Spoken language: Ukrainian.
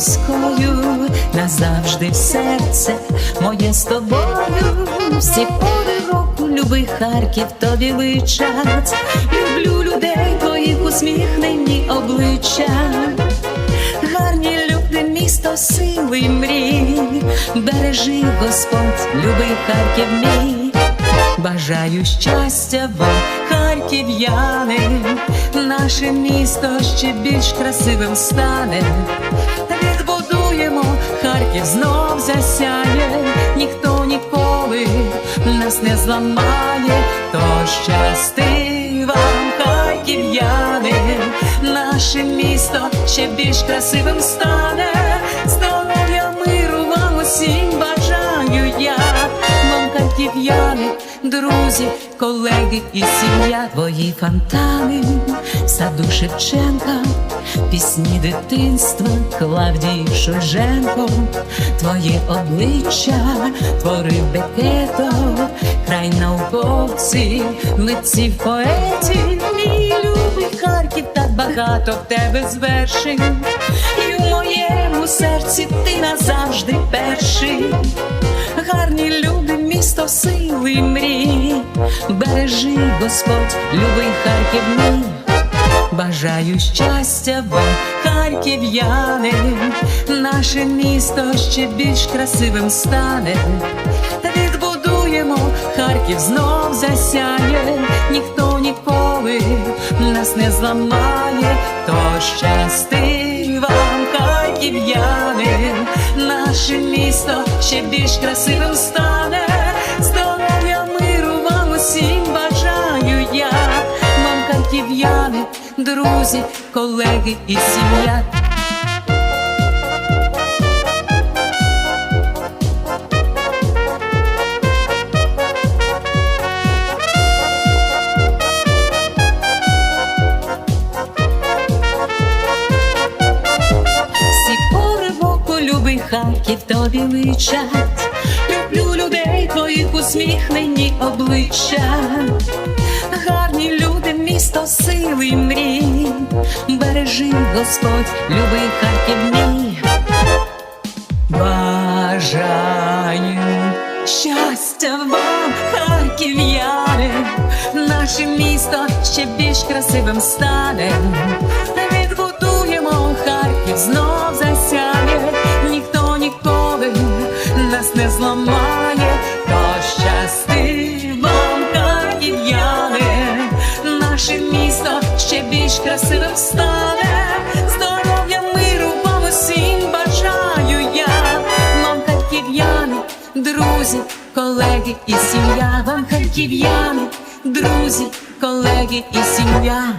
спокою, назавжди в серце моє з тобою. Всі пори року, любий Харків тобі личать. Люблю людей, твоїх усміхнені обличчя. Гарні люди, місто сили й мрій, бережи Господь, любий Харків мій. Бажаю щастя вам, харків'яни, наше місто ще більш красивим стане. Відбудуємо, Харків знов засяє, ніхто ніколи нас не зламає, то щасти вам, харків'яни, наше місто ще більш красивим стане. Здоров'я миру вам усім бажаю я, вам харків'яни, друзі, колеги і сім'я, твої фонтани, саду Шевченка, пісні дитинства, Клавдії Шульженко, твоє обличчя творив бекето, край науковців, митців, поетів, мій любий Харків, так багато в тебе звершень, сили мрій, бережи Господь, любий Харків мій. Бажаю щастя вам, харків'яни, наше місто ще більш красивим стане. Та відбудуємо, Харків знов засяє, ніхто ніколи нас не зламає, то щасти вам, харків'яни, наше місто ще більш красивим стане. Друзі, колеги і сім'я. Любий Харків тобі личать. Люблю людей, твоїх усміхнені обличчя. Гарні люди, місто сили мрій. Бережи Господь, любий Харків мій. Бажаю щастя вам, харків'яни, наше місто ще більш красивим стане. Відбудуємо Харків знов більш красивим стане. Здоров'я миру вам усім бажаю я, вам харків'яни, друзі, колеги і сім'я, вам харків'яни, друзі, колеги і сім'я.